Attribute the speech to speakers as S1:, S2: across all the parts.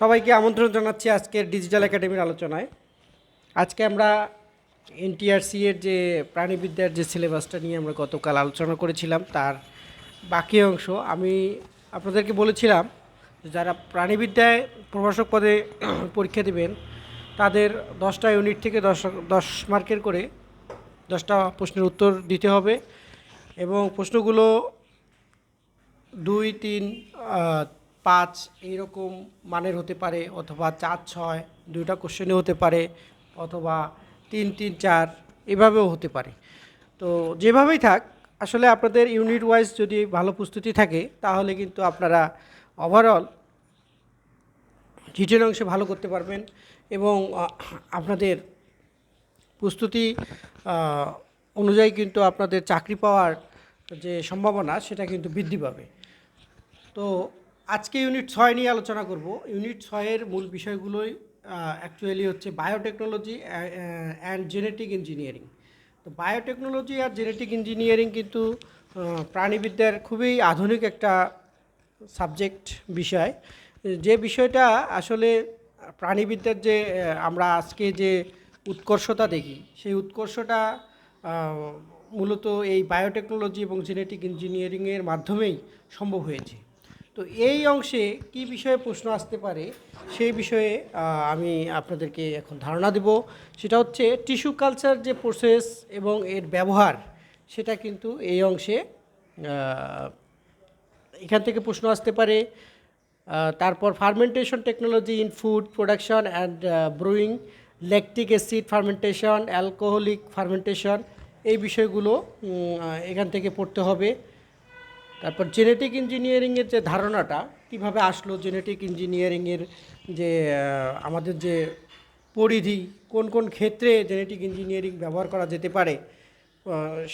S1: সবাইকে আমন্ত্রণ জানাচ্ছি আজকের ডিজিটাল একাডেমির আলোচনায়। আজকে আমরা এনটিআরসি এর যে প্রাণীবিদ্যার যে সিলেবাসটা নিয়ে আমরা গতকাল আলোচনা করেছিলাম, তার বাকি অংশ আমি আপনাদেরকে বলেছিলাম, যারা প্রাণীবিদ্যায় প্রভাষক পদে পরীক্ষা দেবেন, তাদের দশটা ইউনিট থেকে দশ দশ মার্কের করে দশটা প্রশ্নের উত্তর দিতে হবে এবং প্রশ্নগুলো দুই, তিন পাঁচ এইরকম মানের হতে পারে অথবা চার, ছয়, দুইটা কোশ্চেনে হতে পারে অথবা তিন তিন, চার, এভাবেও হতে পারে। তো যেভাবেই থাক, আসলে আপনাদের ইউনিট ওয়াইজ যদি ভালো প্রস্তুতি থাকে, তাহলে কিন্তু আপনারা ওভারঅল রিটেন অংশে ভালো করতে পারবেন এবং আপনাদের প্রস্তুতি অনুযায়ী কিন্তু আপনাদের চাকরি পাওয়ার যে সম্ভাবনা, সেটা কিন্তু বৃদ্ধি পাবে। তো আজকে ইউনিট ছয় নিয়ে আলোচনা করব। ইউনিট ছয়ের মূল বিষয়গুলোই অ্যাকচুয়ালি হচ্ছে বায়োটেকনোলজি অ্যান্ড জেনেটিক ইঞ্জিনিয়ারিং তো বায়োটেকনোলজি আর জেনেটিক ইঞ্জিনিয়ারিং কিন্তু প্রাণীবিদ্যার খুবই আধুনিক একটা সাবজেক্ট বিষয়। যে বিষয়টা আসলে প্রাণীবিদ্যার যে আমরা আজকে যে উৎকর্ষতা দেখি, সেই উৎকর্ষটা মূলত এই বায়োটেকনোলজি এবং জেনেটিক ইঞ্জিনিয়ারিংয়ের মাধ্যমেই সম্ভব হয়েছে। তো এই অংশে কি বিষয়ে প্রশ্ন আসতে পারে সেই বিষয়ে আমি আপনাদেরকে এখন ধারণা দেব। সেটা হচ্ছে টিস্যু কালচার যে প্রসেস এবং এর ব্যবহার, সেটা কিন্তু এই অংশে এখান থেকে প্রশ্ন আসতে পারে। তারপর fermentation technology in food production and brewing lactic acid fermentation, alcoholic fermentation, এই বিষয়গুলো এখান থেকে পড়তে হবে। তারপর জেনেটিক ইঞ্জিনিয়ারিংয়ের যে ধারণাটা, কীভাবে আসলো জেনেটিক ইঞ্জিনিয়ারিংয়ের যে আমাদের যে পরিধি, কোন কোন ক্ষেত্রে জেনেটিক ইঞ্জিনিয়ারিং ব্যবহার করা যেতে পারে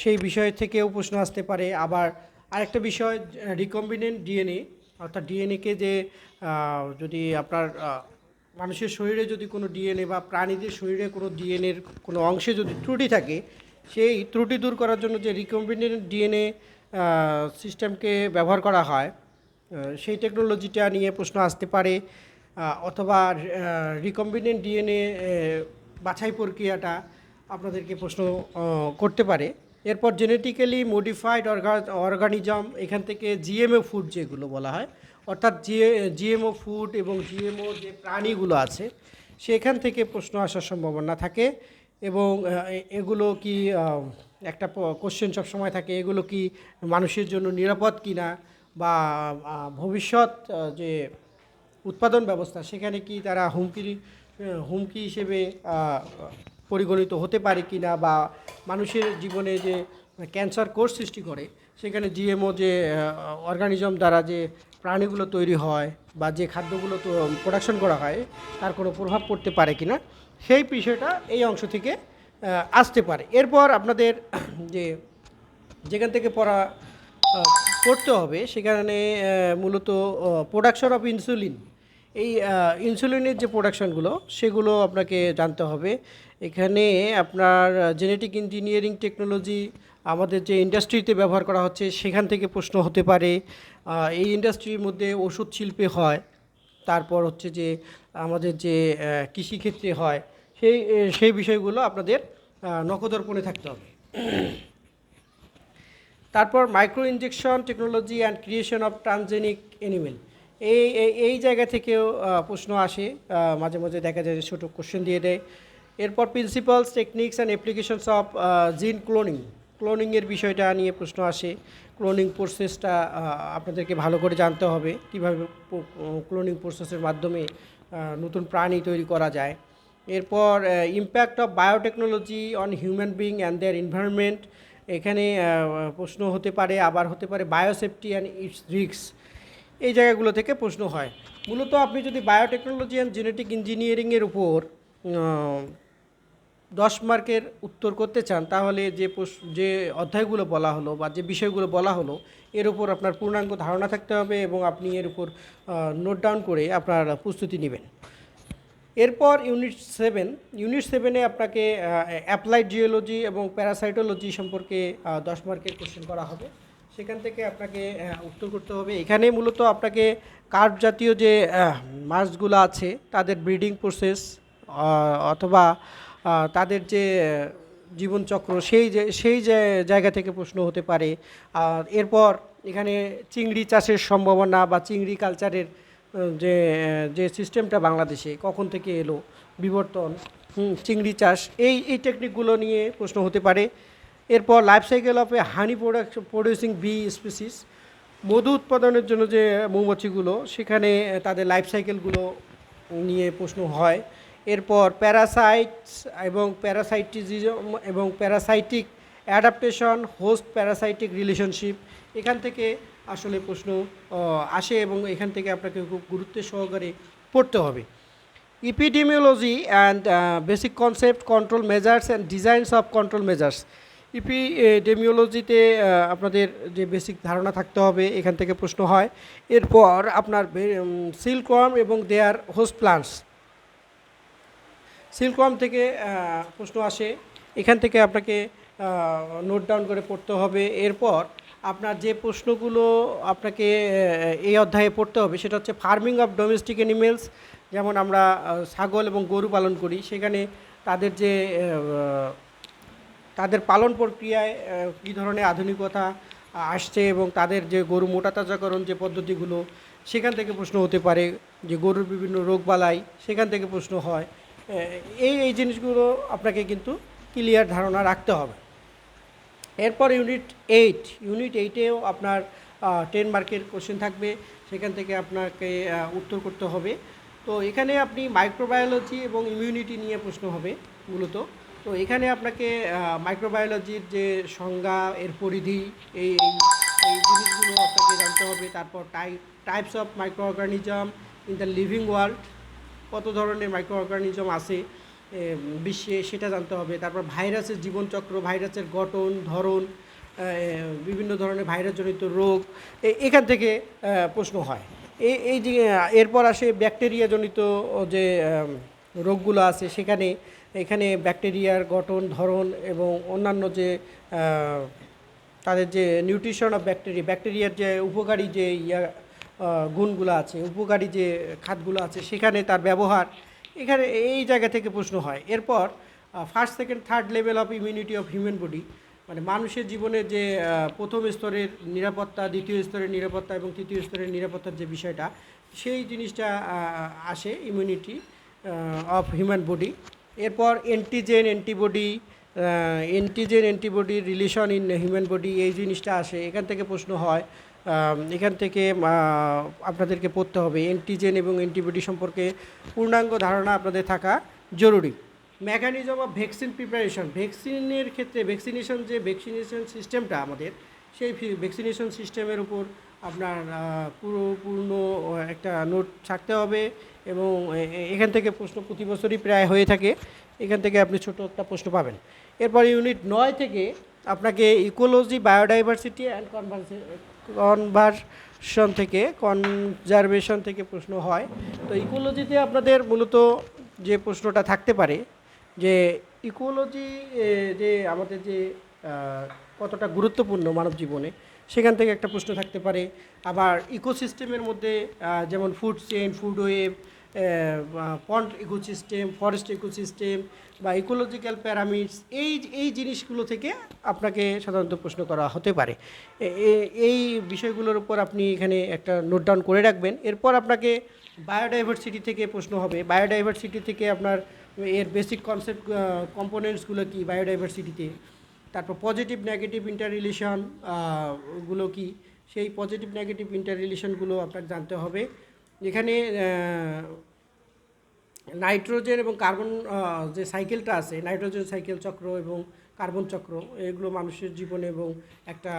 S1: সেই বিষয় থেকেও প্রশ্ন আসতে পারে। আবার আরেকটা বিষয় রিকম্বিনেন্ট ডিএনএ অর্থাৎ ডিএনএকে যে যদি আপনার মানুষের শরীরে যদি কোনো ডিএনএ বা প্রাণীদের শরীরে কোনো ডিএনএর কোনো অংশে যদি ত্রুটি থাকে, সেই ত্রুটি দূর করার জন্য যে রিকম্বিনেন্ট ডিএনএ সিস্টেমকে ব্যবহার করা হয় সেই টেকনোলজিটা নিয়ে প্রশ্ন আসতে পারে অথবা রিকম্বিনেন্ট ডিএনএ বাছাই প্রক্রিয়াটা আপনাদেরকে প্রশ্ন করতে পারে। এরপর জেনেটিক্যালি মডিফাইড অর্গানিজম এখান থেকে জিএমও ফুড যেগুলো বলা হয়, অর্থাৎ জিএ জিএমও ফুড এবং জিএমও যে প্রাণীগুলো আছে, সেখান থেকে প্রশ্ন আসার সম্ভাবনা থাকে এবং এগুলো কি একটা কোশ্চেন সবসময় থাকে, এগুলো কি মানুষের জন্য নিরাপদ কি না বা ভবিষ্যৎ যে উৎপাদন ব্যবস্থা, সেখানে কি তারা হুমকি হুমকি হিসেবে পরিগণিত হতে পারে কি না বা মানুষের জীবনে যে ক্যান্সার কোর্স সৃষ্টি করে, সেখানে জিএমও যে অর্গানিজম দ্বারা যে প্রাণীগুলো তৈরি হয় বা যে খাদ্যগুলো তো প্রোডাকশন করা হয়, তার কোনো প্রভাব পড়তে পারে কি না সেই বিষয়টা এই অংশ থেকে আসতে পারে। এরপর আপনাদের যে যেখান থেকে পড়া পড়তে হবে, সেখানে মূলত প্রোডাকশন অফ ইনসুলিন এই ইনসুলিনের যে প্রোডাকশনগুলো সেগুলো আপনাকে জানতে হবে। এখানে আপনার জেনেটিক ইঞ্জিনিয়ারিং টেকনোলজি আমাদের যে ইন্ডাস্ট্রিতে ব্যবহার করা হচ্ছে, সেখান থেকে প্রশ্ন হতে পারে। এই ইন্ডাস্ট্রির মধ্যে ওষুধ শিল্পে হয়। তারপর হচ্ছে যে, আমাদের যে কৃষিক্ষেত্রে হয় সেই সেই বিষয়গুলো আপনাদের নখদর্পণে থাকতে হবে। তারপর micro injection technology and creation of transgenic animal এই- এই জায়গা থেকেও প্রশ্ন আসে মাঝে মাঝে দেখা যায় যে ছোটো কোশ্চেন দিয়ে দেয়। এরপর principles techniques and applications of gene cloning ক্লোনিংয়ের বিষয়টা নিয়ে প্রশ্ন আসে। ক্লোনিং প্রসেসটা আপনাদেরকে ভালো করে জানতে হবে। কীভাবে ক্লোনিং প্রসেসের মাধ্যমে নতুন প্রাণী তৈরি করা যায়। এরপর impact of biotechnology on human being and their environment এখানে প্রশ্ন হতে পারে, আবার হতে পারে বায়োসেফটি অ্যান্ড ইটস রিক্স এই জায়গাগুলো থেকে প্রশ্ন হয়। মূলত আপনি যদি বায়োটেকনোলজি অ্যান্ড জেনেটিক ইঞ্জিনিয়ারিংয়ের উপর দশ মার্কের উত্তর করতে চান, তাহলে যে যে অধ্যায়গুলো বলা হলো বা যে বিষয়গুলো বলা হলো, এর উপর আপনার পূর্ণাঙ্গ ধারণা থাকতে হবে এবং আপনি এর উপর নোট ডাউন করে আপনার প্রস্তুতি নেবেন। এরপর ইউনিট সেভেন, ইউনিট সেভেনে আপনাকে অ্যাপ্লাইড জিওলজি এবং প্যারাসাইটোলজি সম্পর্কে দশ মার্কের কোশ্চেন করা হবে। সেখান থেকে আপনাকে উত্তর করতে হবে। এখানে মূলত আপনাকে কার্ভ জাতীয় যে মাছগুলো আছে, তাদের ব্রিডিং প্রসেস অথবা তাদের যে জীবনচক্র, সেই সেই জায়গা থেকে প্রশ্ন হতে পারে। এরপর এখানে চিংড়ি চাষের সম্ভাবনা বা চিংড়ি কালচারের যে যে সিস্টেমটা বাংলাদেশে কখন থেকে এলো, বিবর্তন চিংড়ি চাষ, এই এই টেকনিকগুলো নিয়ে প্রশ্ন হতে পারে। এরপর life cycle of a honey production producing bee species মধু উৎপাদনের জন্য যে মৌমাছিগুলো, সেখানে তাদের লাইফ সাইকেলগুলো নিয়ে প্রশ্ন হয়। এরপর প্যারাসাইটস এবং প্যারাসাইটিজম এবং parasitic adaptation host parasitic relationship এখান থেকে আসলে প্রশ্ন আসে এবং এখান থেকে আপনাকে খুব গুরুত্ব সহকারে পড়তে হবে। Epidemiology and basic concept control measures and designs of control measures ইপিডেমিওলজিতে আপনাদের যে বেসিক ধারণা থাকতে হবে, এখান থেকে প্রশ্ন হয়। এরপর আপনার সিল্কওয়ার্ম এবং দেয়ার হোস্ট প্লান্টস সিল্কওয়ার্ম থেকে প্রশ্ন আসে। এখান থেকে আপনাকে নোট ডাউন করে পড়তে হবে। এরপর আপনার যে প্রশ্নগুলো আপনাকে এই অধ্যায়ে পড়তে হবে, সেটা হচ্ছে ফার্মিং অফ ডোমেস্টিক অ্যানিমেলস যেমন আমরা ছাগল এবং গরু পালন করি, সেখানে তাদের যে তাদের পালন প্রক্রিয়ায় কী ধরনের আধুনিকতা আসছে এবং তাদের যে গরু মোটা তাজাকরণ যে পদ্ধতিগুলো, সেখান থেকে প্রশ্ন হতে পারে, যে গরুর বিভিন্ন রোগবালাই সেখান থেকে প্রশ্ন হয় এই এই জিনিসগুলো আপনাকে কিন্তু ক্লিয়ার ধারণা রাখতে হবে। এরপর ইউনিট এইট ইউনিট এইটেও আপনার টেন মার্কের কোশ্চেন থাকবে। সেখান থেকে আপনাকে উত্তর করতে হবে। তো এখানে আপনি মাইক্রোবায়োলজি এবং ইমিউনিটি নিয়ে প্রশ্ন হবে, মূলত। তো এখানে আপনাকে মাইক্রোবায়োলজির যে সংজ্ঞা, এর পরিধি, এই, এই- জিনিসগুলো আপনাকে জানতে হবে। তারপর type types of micro organism in the living world কত ধরনের মাইক্রো অর্গানিজম আছে। বিশ্বে সেটা জানতে হবে। তারপর ভাইরাসের জীবনচক্র, ভাইরাসের গঠন, ধরন বিভিন্ন ধরনের ভাইরাসজনিত রোগ এখান থেকে প্রশ্ন হয়। এই এই যে, এরপর আসে ব্যাকটেরিয়াজনিত যে রোগগুলো আছে, সেখানে, এখানে ব্যাকটেরিয়ার গঠন, ধরন এবং অন্যান্য যে তাদের যে নিউট্রিশন অফ ব্যাকটেরিয়া, ব্যাকটেরিয়ার যে উপকারী যে ইয়া গুণগুলো আছে, উপকারী যে খাতগুলো আছে, সেখানে তার ব্যবহার এখানে এই জায়গা থেকে প্রশ্ন হয়। এরপর first second third level of immunity of human body মানে মানুষের জীবনে যে প্রথম স্তরের নিরাপত্তা, দ্বিতীয় স্তরের নিরাপত্তা এবং তৃতীয় স্তরের নিরাপত্তার যে বিষয়টা, সেই জিনিসটা আসে ইমিউনিটি অফ হিউম্যান বডি এরপর অ্যান্টিজেন অ্যান্টিবডি অ্যান্টিজেন অ্যান্টিবডির রিলেশন ইন হিউম্যান বডি এই জিনিসটা আসে। এখান থেকে প্রশ্ন হয় এখান থেকে আপনাদেরকে পড়তে হবে অ্যান্টিজেন এবং অ্যান্টিবডি সম্পর্কে পূর্ণাঙ্গ ধারণা আপনাদের থাকা জরুরি। মেকানিজম অফ ভ্যাকসিন প্রিপারেশন ভ্যাকসিনের ক্ষেত্রে ভ্যাকসিনেশন যে ভ্যাকসিনেশন সিস্টেমটা আমাদের, সেই ভ্যাকসিনেশন সিস্টেমের উপর আপনার পুরো পূর্ণ একটা নোট থাকতে হবে এবং এখান থেকে প্রশ্ন প্রতি বছরই প্রায় হয়ে থাকে। এখান থেকে আপনি ছোট একটা প্রশ্ন পাবেন। এরপর ইউনিট নয় থেকে আপনাকে ইকোলজি বায়োডাইভার্সিটি অ্যান্ড কনভারশন থেকে কনজারভেশন থেকে প্রশ্ন হয়। তো ইকোলজিতে আপনাদের মূলত যে প্রশ্নটা থাকতে পারে, যে ইকোলজি যে আমাদের যে কতটা গুরুত্বপূর্ণ মানব জীবনে, সেখান থেকে একটা প্রশ্ন থাকতে পারে। আবার ইকোসিস্টেমের মধ্যে যেমন food chain food web pond ecosystem, forest ecosystem বা ইকোলজিক্যাল প্যারামিডস, এই এই জিনিসগুলো থেকে আপনাকে সাধারণত প্রশ্ন করা হতে পারে। এই বিষয়গুলোর উপর আপনি এখানে একটা নোট ডাউন করে রাখবেন। এরপর আপনাকে বায়োডাইভার্সিটি থেকে প্রশ্ন হবে। বায়োডাইভার্সিটি থেকে আপনার এর বেসিক কনসেপ্ট কম্পোনেন্টসগুলো কি বায়োডাইভার্সিটিতে? তারপর পজিটিভ, নেগেটিভ ইন্টার রিলেশনগুলো কি? সেই পজিটিভ, নেগেটিভ ইন্টার রিলেশনগুলো আপনার জানতে হবে। এখানে নাইট্রোজেন এবং কার্বন যে সাইকেলটা আছে, নাইট্রোজেন সাইকেল চক্র এবং কার্বন চক্র, এগুলো মানুষের জীবনে এবং একটা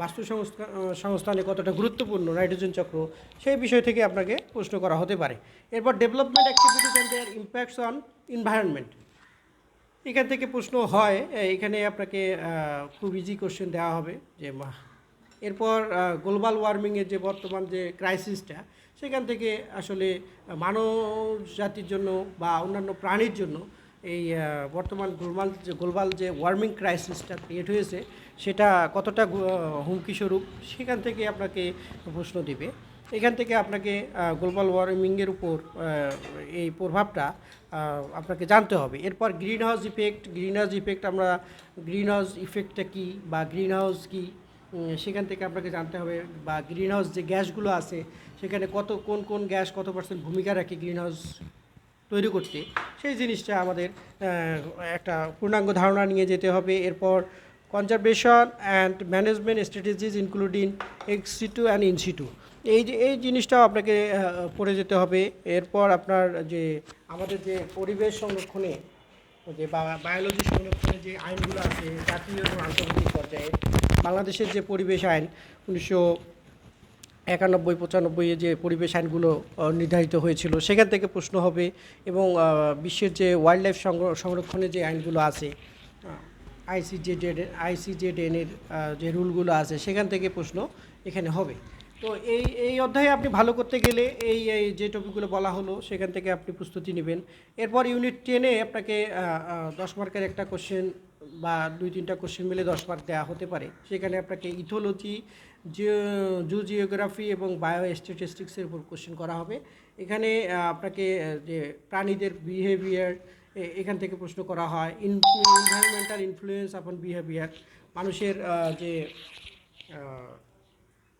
S1: বাস্তু সংস্থা সংস্থানে কতটা গুরুত্বপূর্ণ নাইট্রোজেন চক্র, সেই বিষয় থেকে আপনাকে প্রশ্ন করা হতে পারে। এরপর development activities and their impacts on environment. এখান থেকে প্রশ্ন হয় এখানে আপনাকে খুব ইজি কোশ্চেন দেওয়া হবে যে এরপর গ্লোবাল ওয়ার্মিংয়ের যে বর্তমান যে ক্রাইসিসটা সেখান থেকে আসলে মানব জাতির জন্য বা অন্যান্য প্রাণীর জন্য এই বর্তমান গ্লোবাল যে গ্লোবাল যে ওয়ার্মিং ক্রাইসিসটা ক্রিয়েট হয়েছে, সেটা কতটা গু- হুমকি স্বরূপ সেখান থেকে আপনাকে প্রশ্ন দেবে। এখান থেকে আপনাকে গ্লোবাল ওয়ার্মিংয়ের উপর এই প্রভাবটা আপনাকে জানতে হবে। এরপর green house effect green house effect আমরা গ্রিন হাউস ইফেক্টটা কী বা গ্রিন হাউস কী সেখান থেকে আপনাকে জানতে হবে বা গ্রিন হাউস যে গ্যাসগুলো আছে, সেখানে কত, কোন কোন গ্যাস কত পার্সেন্ট ভূমিকা রাখে গ্রিন হাউস তৈরি করতে? সেই জিনিসটা আমাদের একটা পূর্ণাঙ্গ ধারণা নিয়ে যেতে হবে। এরপর conservation and management strategies including ex situ and in situ এই যে, এই জিনিসটাও আপনাকে পড়ে যেতে হবে। এরপর আপনার যে, আমাদের যে পরিবেশ সংরক্ষণে যে বায়োলজি সংরক্ষণে যে আইনগুলো আছে জাতীয় এবং আন্তর্জাতিক পর্যায়ে? বাংলাদেশের যে পরিবেশ আইন উনিশশো একানব্বই পঁচানব্বইয়ে যে পরিবেশ আইনগুলো নির্ধারিত হয়েছিল সেখান থেকে প্রশ্ন হবে এবং বিশ্বের যে ওয়াইল্ড লাইফ সংরক্ষণের যে আইনগুলো আছে আইসিজেড আইসিজেডএন এর আহ, যে রুলগুলো আছে সেখান থেকে প্রশ্ন এখানে হবে। তো এই এই অধ্যায়ে আপনি ভালো করতে গেলে এই এই যে টপিকগুলো বলা হলো, সেখান থেকে আপনি প্রস্তুতি নেবেন। এরপর ইউনিট টেনে আপনাকে দশ মার্কের একটা কোশ্চেন বা দুই, তিনটা কোশ্চেন মিলে দশ মার্ক দেওয়া হতে পারে। সেখানে আপনাকে ইথোলজি জু জিওগ্রাফি এবং বায়ো স্ট্যাটিস্টিক্সের উপর কোশ্চেন করা হবে। এখানে আপনাকে যে প্রাণীদের বিহেভিয়ার এখান থেকে প্রশ্ন করা হয়। ইনভায়রনমেন্টাল ইনফ্লুয়েন্স আপন বিহেভিয়ার মানুষের যে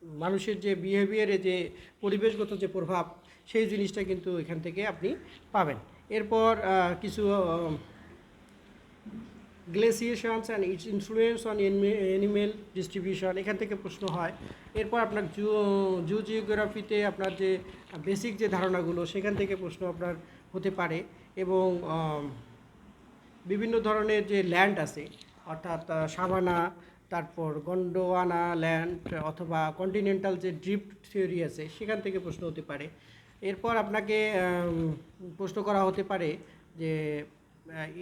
S1: মানুষের যে বিহেভিয়ারে যে পরিবেশগত যে প্রভাব, সেই জিনিসটা কিন্তু এখান থেকে আপনি পাবেন। এরপর কিছু glaciations and its influence on animal distribution এখান থেকে প্রশ্ন হয়। এরপর আপনার জু জু জিওগ্রাফিতে আপনার যে বেসিক যে ধারণাগুলো, সেখান থেকে প্রশ্ন আপনার হতে পারে এবং বিভিন্ন ধরনের যে ল্যান্ড আছে, অর্থাৎ সাভানা তারপর গন্ডোয়ানা ল্যান্ড অথবা কন্টিনেন্টাল যে ড্রিফট থিওরি আছে, সেখান থেকে প্রশ্ন হতে পারে। এরপর আপনাকে প্রশ্ন করা হতে পারে যে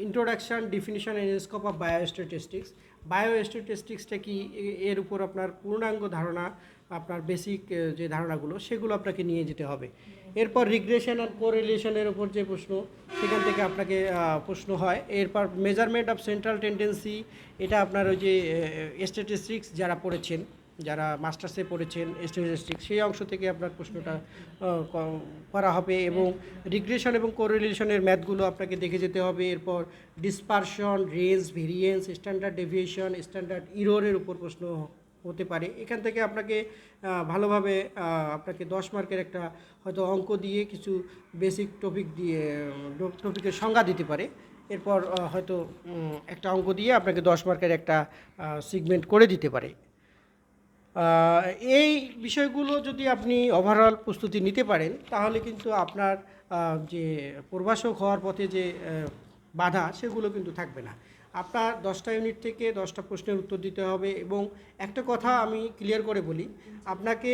S1: introduction definition and scope of biostatistics বায়োস্ট্যাটিস্টিক্সটা কি? এর উপর আপনার পূর্ণাঙ্গ ধারণা আপনার বেসিক যে ধারণাগুলো, সেগুলো আপনাকে নিয়ে যেতে হবে। এরপর রিগ্রেশন আর কোরিলেশনের উপর যে প্রশ্ন, সেখান থেকে আপনাকে প্রশ্ন হয়। এরপর মেজারমেন্ট অফ সেন্ট্রাল টেন্ডেন্সি এটা আপনার ওই যে স্ট্যাটিস্টিক্স যারা পড়েছেন, যারা মাস্টার্সে পড়েছেন স্ট্যাটিস্টিক্স সেই অংশ থেকে আপনার প্রশ্নটা করা হবে এবং রিগ্রেশন এবং কোরিলেশনের ম্যাথগুলো আপনাকে দেখে যেতে হবে। এরপর dispersion range variance standard deviation standard ইরোরের উপর প্রশ্ন হতে পারে। এখান থেকে আপনাকে ভালোভাবে আপনাকে দশ মার্কের একটা হয়তো অঙ্ক দিয়ে কিছু বেসিক টপিক দিয়ে টপিকের সংজ্ঞা দিতে পারে। এরপর হয়তো একটা অঙ্ক দিয়ে আপনাকে দশ মার্কের একটা সিগমেন্ট করে দিতে পারে। এই বিষয়গুলো যদি আপনি ওভারঅল প্রস্তুতি নিতে পারেন, তাহলে কিন্তু আপনার যে প্রভাষক হওয়ার পথে যে বাধা, সেগুলো কিন্তু থাকবে না। আপনার দশটা ইউনিট থেকে দশটা প্রশ্নের উত্তর দিতে হবে এবং একটা কথা আমি ক্লিয়ার করে বলি, আপনাকে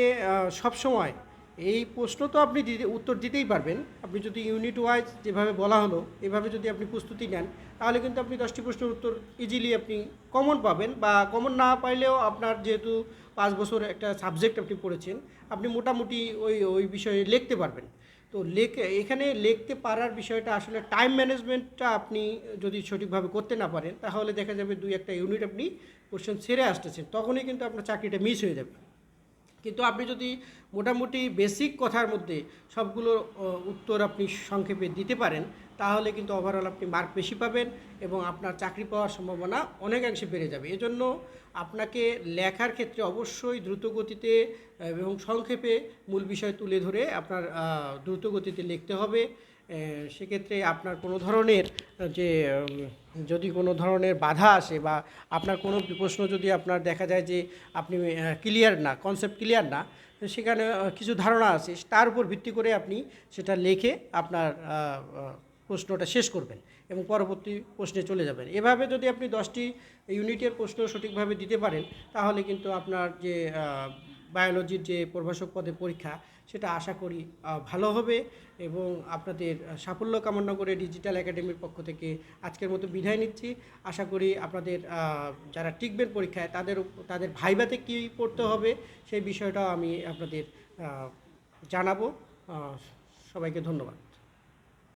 S1: সবসময় এই প্রশ্ন তো আপনি দিতে, উত্তর দিতেই পারবেন। আপনি যদি ইউনিট ওয়াইজ যেভাবে বলা হলো, এভাবে যদি আপনি প্রস্তুতি নেন, তাহলে কিন্তু আপনি দশটি প্রশ্নের উত্তর ইজিলি আপনি কমন পাবেন বা কমন না পাইলেও আপনার যেহেতু পাঁচ বছর একটা সাবজেক্ট আপনি পড়েছেন, আপনি মোটামুটি ওই ওই বিষয়ে লিখতে পারবেন। তো লেখে, এখানে লিখতে পারার বিষয়টা আসলে টাইম ম্যানেজমেন্টটা আপনি যদি সঠিকভাবে করতে না পারেন, তাহলে দেখা যাবে দুই একটা ইউনিট আপনি কোশ্চেন সেরে আসতেছেন, তখনই কিন্তু আপনার চাকরিটা মিস হয়ে যাবে। কিন্তু আপনি যদি মোটামুটি বেসিক কথার মধ্যে সবগুলো উত্তর আপনি সংক্ষেপে দিতে পারেন, তাহলে কিন্তু ওভারঅল আপনি মার্ক বেশি পাবেন এবং আপনার চাকরি পাওয়ার সম্ভাবনা অনেকাংশে বেড়ে যাবে। এজন্য আপনাকে লেখার ক্ষেত্রে অবশ্যই দ্রুতগতিতে এবং সংক্ষেপে মূল বিষয় তুলে ধরে আপনার দ্রুতগতিতে লিখতে হবে। সেক্ষেত্রে আপনার কোনো ধরনের যে যদি কোনো ধরনের বাধা আসে বা আপনার কোনো প্রশ্ন যদি আপনার দেখা যায় যে, আপনি ক্লিয়ার না কনসেপ্ট ক্লিয়ার না, সেখানে কিছু ধারণা আছে তার উপর ভিত্তি করে আপনি সেটা লিখে আপনার প্রশ্নটা শেষ করবেন এবং পরবর্তী প্রশ্নে চলে যাবেন। এভাবে যদি আপনি দশটি ইউনিটের প্রশ্ন সঠিকভাবে দিতে পারেন, তাহলে কিন্তু আপনার যে বায়োলজির যে প্রভাষক পদে পরীক্ষা সেটা আশা করি ভালো হবে এবং আপনাদের সাফল্য কামনা করে ডিজিটাল একাডেমির পক্ষ থেকে আজকের মতো বিদায় নিচ্ছি। আশা করি আপনাদের যারা টিকবেন পরীক্ষায় তাদের তাদের ভাইভাতে কী পড়তে হবে সেই বিষয়টাও আমি আপনাদের জানাব। সবাইকে ধন্যবাদ।